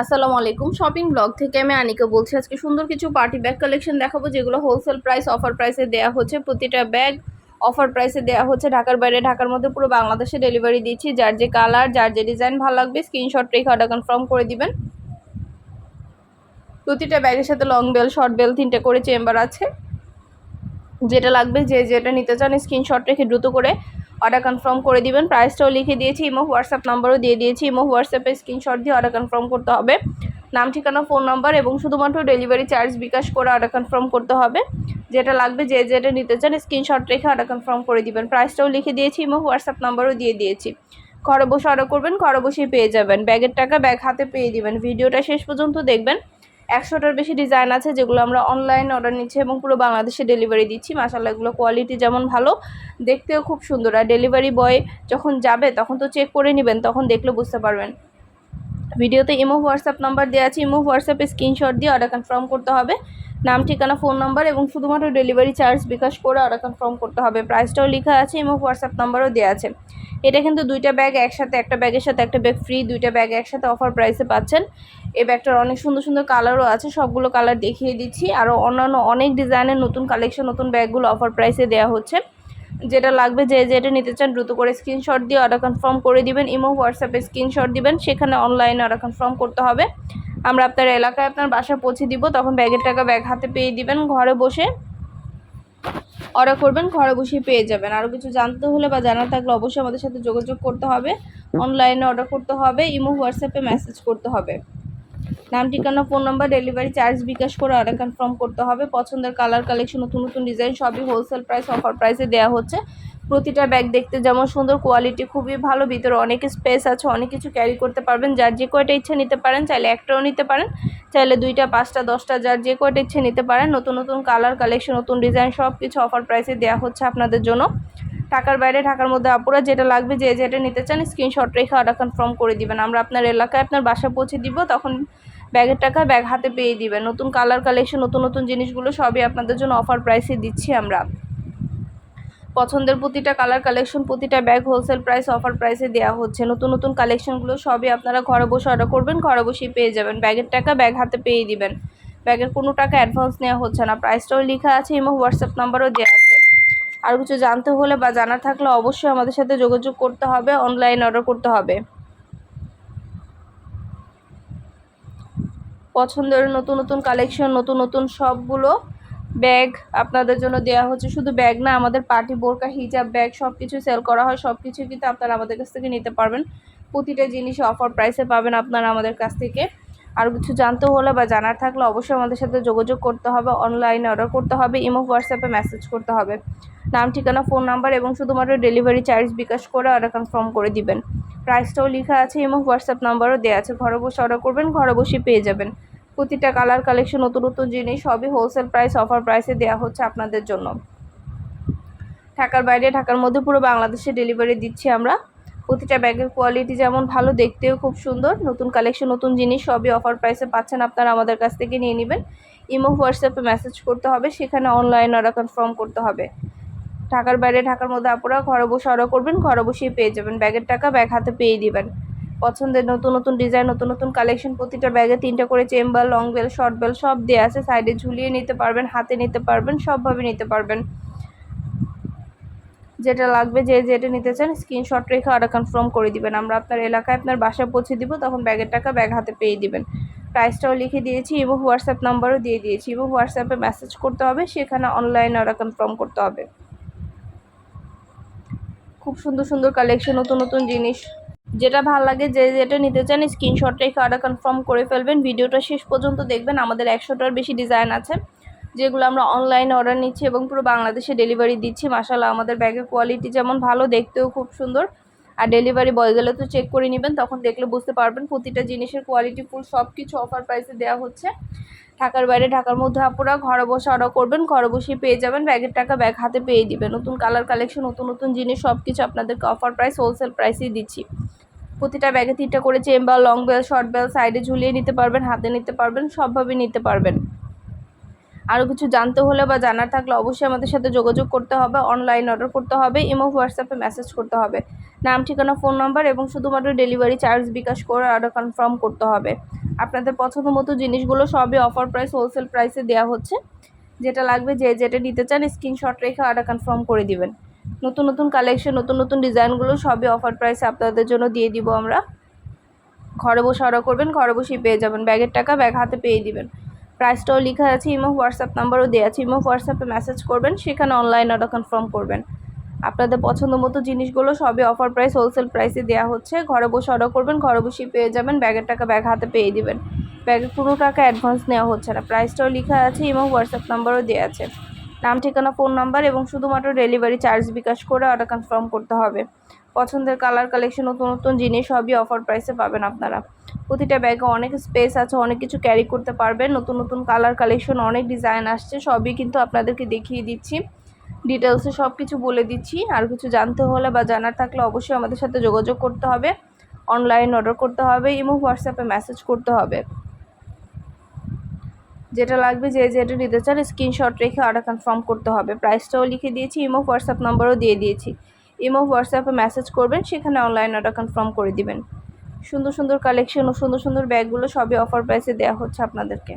আসসালামু আলাইকুম। Shopping blog থেকে আমি আনিকা বলছি, আজকে সুন্দর কিছু পার্টি ব্যাগ কালেকশন দেখাবো, যেগুলো হোলসেল প্রাইস অফার প্রাইসে দেওয়া হচ্ছে। প্রতিটা ব্যাগ অফার প্রাইসে দেওয়া হচ্ছে। ঢাকার বাইরে, ঢাকার মধ্যে পুরো বাংলাদেশে ডেলিভারি দিচ্ছি। যার যে কালার যার যে ডিজাইন ভালো লাগবে স্ক্রিনশট রেখে অর্ডার কনফার্ম করে দিবেন। প্রতিটা ব্যাগের সাথে লং বেল শর্ট বেল তিনটে করে চেম্বার আছে। যেটা লাগবে, যে যেটা নিতে চান স্ক্রিনশট রেখে দ্রুত করে অর্ডার কনফার্ম করে দিবেন। প্রাইসটাও লিখে দিয়েছি ইমো হোয়াটসঅ্যাপ নাম্বারও দিয়ে দিয়েছি। ইমো হোয়াটসঅ্যাপে স্ক্রিনশট দিয়ে অর্ডার কনফার্ম করতে হবে। নাম, ঠিকানা ফোন নাম্বার এবং শুধুমাত্র ডেলিভারি চার্জ বিকাশ করে অর্ডার কনফার্ম করতে হবে। যেটা লাগবে যে যেটা নিতে চান স্ক্রিনশট রেখে অর্ডার কনফার্ম করে দিবেন। প্রাইসটাও লিখে দিয়েছি ইমো হোয়াটসঅ্যাপ নাম্বারও দিয়ে দিয়েছি। ঘরে বসে অর্ডার করবেন, ঘরে বসেই পেয়ে যাবেন। ব্যাগের টাকা ব্যাগ হাতে পেয়ে দিবেন। ভিডিওটা শেষ পর্যন্ত দেখবেন। একশোটার বেশি ডিজাইন আছে যেগুলো আমরা অনলাইন অর্ডার নিচ্ছি এবং পুরো বাংলাদেশে ডেলিভারি দিচ্ছি। মাসাল্লাহ এগুলো কোয়ালিটি যেমন ভালো, দেখতেও খুব সুন্দর। আর ডেলিভারি বয় যখন যাবে, তখন তো চেক করে নেবেন, তখন দেখলে বুঝতে পারবেন। ভিডিওতে ইমো, হোয়াটসঅ্যাপ নাম্বার দেওয়া আছে। ইমো, হোয়াটসঅ্যাপে স্ক্রিনশট দিয়ে অর্ডার কনফার্ম করতে হবে। নাম, ঠিকানা ফোন নাম্বার এবং শুধুমাত্র ডেলিভারি চার্জ বিকাশ করে অর্ডার কনফার্ম করতে হবে। প্রাইসটাও লেখা আছে, ইমো, হোয়াটসঅ্যাপ নাম্বারও দেওয়া আছে। এটা কিন্তু দুইটা ব্যাগ একসাথে, একটা ব্যাগের সাথে, একটা ব্যাগ ফ্রি দুইটা ব্যাগ একসাথে অফার প্রাইসে পাচ্ছেন। এই ব্যাগটার অনেক সুন্দর সুন্দর কালারও আছে, সবগুলো কালার দেখিয়ে দিচ্ছি। আরও অন্যান্য অনেক ডিজাইনের নতুন কালেকশন নতুন ব্যাগগুলো অফার প্রাইসে দেওয়া হচ্ছে। যেটা লাগবে যে যেটা নিতে চান দ্রুত করে স্ক্রিনশট দিয়ে অর্ডার কনফার্ম করে দিবেন। ইমো হোয়াটসঅ্যাপে স্ক্রিনশট দিবেন। সেখানে অনলাইনে অর্ডার কনফার্ম করতে হবে। আমরা আপনার এলাকায় আপনার বাসা পৌঁছে দিব। তখন ব্যাগের টাকা ব্যাগ হাতে পেয়ে দিবেন ঘরে বসে। অর্ডার করবেন, ঘরে বসেই পেয়ে যাবেন। আরও কিছু জানতে হলে বা জানা থাকলে অবশ্যই আমাদের সাথে যোগাযোগ করতে হবে। অনলাইনে অর্ডার করতে হবে। ইমো হোয়াটসঅ্যাপে মেসেজ করতে হবে। নাম ঠিকানা, phone number, delivery charge bKash করে অর্ডার কনফার্ম করতে হবে। পছন্দের কালার কালেকশন নতুন নতুন ডিজাইন সবই হোলসেল প্রাইস অফার প্রাইসে দেওয়া হচ্ছে। প্রতিটা ব্যাগ দেখতে যেমন সুন্দর কোয়ালিটি খুবই ভালো, ভিতরে অনেক স্পেস আছে, অনেক কিছু ক্যারি করতে পারবেন। যার যে কয়টা ইচ্ছা নিতে পারেন, চাইলে একটাও নিতে পারেন, চাইলে দুইটা, পাঁচটা, দশটা, যার যে কয়টা ইচ্ছে নিতে পারেন, নতুন নতুন কালার কালেকশন নতুন ডিজাইন সব কিছু অফার প্রাইসে দেওয়া হচ্ছে আপনাদের জন্য। ঢাকার বাইরে, ঢাকার মধ্যে আপুরা যেটা লাগবে, যে যেটা নিতে চান স্ক্রিনশট রেখে অর্ডার কনফার্ম করে দিবেন। আমরা আপনার এলাকায় আপনার বাসা পৌঁছে দিব, তখন ব্যাগের টাকা ব্যাগ হাতে পেয়ে দিবেন। নতুন কালার কালেকশন নতুন নতুন জিনিসগুলো সবই আপনাদের জন্য অফার প্রাইসে দিচ্ছি আমরা। পছন্দের প্রতিটা কালার কালেকশন প্রতিটা ব্যাগ হোলসেল প্রাইস অফার প্রাইসে দেওয়া হচ্ছে। নতুন নতুন কালেকশনগুলো সবই আপনারা ঘরে বসে অর্ডার করবেন, ঘরে বসেই পেয়ে যাবেন। ব্যাগের টাকা ব্যাগ হাতে পেয়ে দিবেন। ব্যাগের কোনো টাকা অ্যাডভান্স নেওয়া হচ্ছে না। প্রাইসটাও লেখা আছে, এবং হোয়াটসঅ্যাপ নাম্বারও দেওয়া আছে। আর কিছু জানতে হলে বা জানার থাকলে অবশ্যই আমাদের সাথে যোগাযোগ করতে হবে অনলাইন অর্ডার করতে হবে। পছন্দের নতুন নতুন কালেকশন নতুন নতুন সবগুলো ব্যাগ আপনাদের জন্য দেওয়া হচ্ছে। শুধু ব্যাগ না, আমাদের পার্টি বোরকা হিজাব ব্যাগ সব কিছু সেল করা হয় সব কিছু কিন্তু আপনারা আমাদের কাছ থেকে নিতে পারবেন। প্রতিটা জিনিস অফার প্রাইসে পাবেন আপনারা আমাদের কাছ থেকে। আর কিছু জানতে হলে বা জানার থাকলে অবশ্যই আমাদের সাথে যোগাযোগ করতে হবে অনলাইনে অর্ডার করতে হবে ইমো হোয়াটসঅ্যাপে মেসেজ করতে হবে। নাম, ঠিকানা ফোন নাম্বার এবং শুধুমাত্র ডেলিভারি চার্জ বিকাশ করে অর্ডার কনফার্ম করে দিবেন। প্রাইসটাও লেখা আছে এবং হোয়াটসঅ্যাপ নাম্বারও দেওয়া আছে। ঘরে বসে অর্ডার করবেন, ঘরে বসে পেয়ে যাবেন। প্রতিটা কালার কালেকশন নতুন নতুন জিনিস সবই হোলসেল প্রাইস অফার প্রাইসে দেওয়া হচ্ছে আপনাদের জন্য। ঢাকার বাইরে, ঢাকার মধ্যে পুরো বাংলাদেশে ডেলিভারি দিচ্ছি আমরা। প্রতিটা ব্যাগের কোয়ালিটি যেমন ভালো, দেখতেও খুব সুন্দর। নতুন কালেকশন নতুন জিনিস সবই অফার প্রাইসে পাচ্ছেন আপনারা আমাদের কাছ থেকে নিয়ে নেবেন। ইমো হোয়াটসঅ্যাপে মেসেজ করতে হবে, সেখানে অনলাইন অর্ডার কনফার্ম করতে হবে। ঢাকার বাইরে, ঢাকার মধ্যে আপনারা ঘরে বসে অর্ডার করবেন, ঘরে বসেই পেয়ে যাবেন। ব্যাগের টাকা ব্যাগ হাতে পেয়ে দিবেন। পছন্দের নতুন নতুন ডিজাইন নতুন নতুন কালেকশন প্রতিটা ব্যাগে তিনটা করে chamber long belt short belt সব দেওয়া আছে। সাইডে ঝুলিয়ে নিতে পারবেন, হাতে নিতে পারবেন, সবভাবে নিতে পারবেন। যেটা লাগবে, যে যেটা নিতে চান স্ক্রিনশট রেখে অর্ডার কনফার্ম করে দিবেন। আমরা আপনার এলাকায় আপনার বাসায় পৌঁছে দিব, তখন ব্যাগের টাকা ব্যাগ হাতে পেয়ে দিবেন। প্রাইসটাও লিখে দিয়েছি, এবং হোয়াটসঅ্যাপ নাম্বারও দিয়ে দিয়েছি, এবং হোয়াটসঅ্যাপে মেসেজ করতে হবে, সেখানে অনলাইনে অর্ডার কনফার্ম করতে হবে। খুব সুন্দর সুন্দর কালেকশন নতুন নতুন জিনিস। যেটা ভালো লাগে, যে যেটা নিতে চান স্ক্রিনশট রেখে অর্ডার কনফার্ম করে ফেলবেন। ভিডিওটা শেষ পর্যন্ত দেখবেন। আমাদের একশোটার বেশি ডিজাইন আছে। যেগুলো আমরা অনলাইন অর্ডার নিচ্ছি এবং পুরো বাংলাদেশে ডেলিভারি দিচ্ছি মাসাল্লাহ আমাদের ব্যাগের কোয়ালিটি যেমন ভালো, দেখতেও খুব সুন্দর। আর ডেলিভারি বয় গেলে তো চেক করে নেবেন, তখন দেখলে বুঝতে পারবেন প্রতিটা জিনিসের কোয়ালিটি ফুল সব কিছু অফার প্রাইসে দেওয়া হচ্ছে। ঢাকার বাইরে, ঢাকার মধ্যে আপুরা ঘরে বসে অর্ডার করবেন, ঘরে বসে পেয়ে যাবেন ব্যাগের টাকা ব্যাগ হাতে পেয়ে দিবেন। নতুন কালার কালেকশন নতুন নতুন জিনিস সব কিছু আপনাদেরকে অফার প্রাইস হোলসেল প্রাইসেই দিচ্ছি। প্রতিটা ব্যাগে তিনটা করে chamber long belt short belt সাইডে ঝুলিয়ে নিতে পারবেন, হাতে নিতে পারবেন, সবভাবে নিতে পারবেন। আরও কিছু জানতে হলে বা জানার থাকলে অবশ্যই আমাদের সাথে যোগাযোগ করতে হবে অনলাইন অর্ডার করতে হবে, ইমো হোয়াটসঅ্যাপে মেসেজ করতে হবে। নাম, ঠিকানা ফোন নাম্বার এবং শুধুমাত্র ডেলিভারি চার্জ বিকাশ করে অর্ডার কনফার্ম করতে হবে। আপনাদের পছন্দ মতো জিনিসগুলো সবই অফার প্রাইস হোলসেল প্রাইসে দেওয়া হচ্ছে। যেটা লাগবে যে যেটা নিতে চান স্ক্রিনশট রেখে অর্ডার কনফার্ম করে দিবেন। নতুন নতুন কালেকশন নতুন নতুন ডিজাইনগুলো সবই অফার প্রাইসে আপনাদের জন্য দিয়ে দিব আমরা। ঘরে বসে অর্ডার করবেন, ঘরে বসেই পেয়ে যাবেন। ব্যাগের টাকা ব্যাগ হাতে পেয়ে দিবেন। প্রাইসটাও লেখা আছে, ইমো হোয়াটসঅ্যাপ নাম্বারও দেওয়া আছে, ইমো হোয়াটসঅ্যাপে মেসেজ করবেন, সেখানে অনলাইন অর্ডার কনফার্ম করবেন। আপনাদের পছন্দ মতো জিনিসগুলো সবই অফার প্রাইস হোলসেল প্রাইসে দেওয়া হচ্ছে। ঘরে বসে অর্ডার করবেন, ঘরে বসেই পেয়ে যাবেন ব্যাগের টাকা ব্যাগ হাতে পেয়ে দিবেন। ব্যাগের কোনো টাকা অ্যাডভান্স নেওয়া হচ্ছে না। প্রাইসটাও লেখা আছে, ইমো হোয়াটসঅ্যাপ নাম্বারও দেওয়া আছে। নাম, ঠিকানা, ফোন নাম্বার এবং শুধুমাত্র ডেলিভারি চার্জ বিকাশ করে অর্ডার কনফার্ম করতে হবে। পছন্দের কালার কালেকশন নতুন নতুন জিনিস সবই অফার প্রাইসে পাবেন আপনারা। প্রতিটা ব্যাগে অনেক স্পেস আছে, অনেক কিছু ক্যারি করতে পারবেন। নতুন নতুন কালার কালেকশন অনেক ডিজাইন আসছে, সবই কিন্তু আপনাদেরকে দেখিয়ে দিচ্ছি। ডিটেলসে সব কিছু বলে দিচ্ছি। আর কিছু জানতে হলে বা জানার থাকলে অবশ্যই আমাদের সাথে যোগাযোগ করতে হবে। অনলাইন অর্ডার করতে হবে এবং হোয়াটসঅ্যাপে মেসেজ করতে হবে। যেটা লাগবে যে যেটা নিতে চান স্ক্রিনশট রেখে অর্ডার কনফার্ম করতে হবে। প্রাইসটাও লিখে দিয়েছি ইমো হোয়াটসঅ্যাপ নাম্বারও দিয়ে দিয়েছি। ইমো হোয়াটসঅ্যাপে মেসেজ করবেন, সেখানে অনলাইন অর্ডার কনফার্ম করে দিবেন। সুন্দর সুন্দর কালেকশন ও সুন্দর সুন্দর ব্যাগগুলো সবই অফার প্রাইসে দেওয়া হচ্ছে আপনাদেরকে।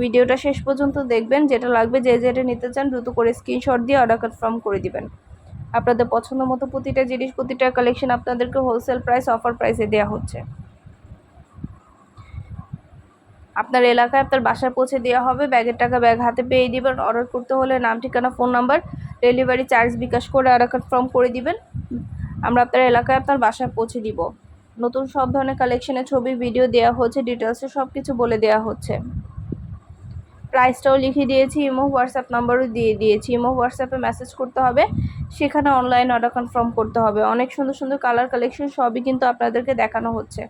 ভিডিওটা শেষ পর্যন্ত দেখবেন, যেটা লাগবে যে যেটা নিতে চান, দ্রুত করে স্ক্রিনশট দিয়ে অর্ডার কনফার্ম করে দিবেন। আপনাদের পছন্দ মতো প্রতিটা জিনিস, প্রতিটা কালেকশন আপনাদেরকে হোলসেল প্রাইস অফার প্রাইসে দেওয়া হচ্ছে। আপনার এলাকায় আপনার বাসায় পৌঁছে দেওয়া হবে, ব্যাগের টাকা ব্যাগ হাতে পেয়ে দিবেন অর্ডার করতে হলে নাম, ঠিকানা phone number delivery charge bKash করে অর্ডার কনফার্ম করে দিবেন। আমরা আপনার এলাকায় আপনার বাসায় পৌঁছে দিব। নতুন সব ধরনের কালেকশনের ছবি ভিডিও দেওয়া হচ্ছে ডিটেলসে সব কিছু বলে দেওয়া হচ্ছে। প্রাইসটাও লিখে দিয়েছি ইমো হোয়াটসঅ্যাপ নাম্বারও দিয়ে দিয়েছি। ইমো হোয়াটসঅ্যাপে মেসেজ করতে হবে, সেখানে অনলাইন অর্ডার কনফার্ম করতে হবে। অনেক সুন্দর সুন্দর কালার কালেকশন সবই কিন্তু আপনাদেরকে দেখানো হচ্ছে।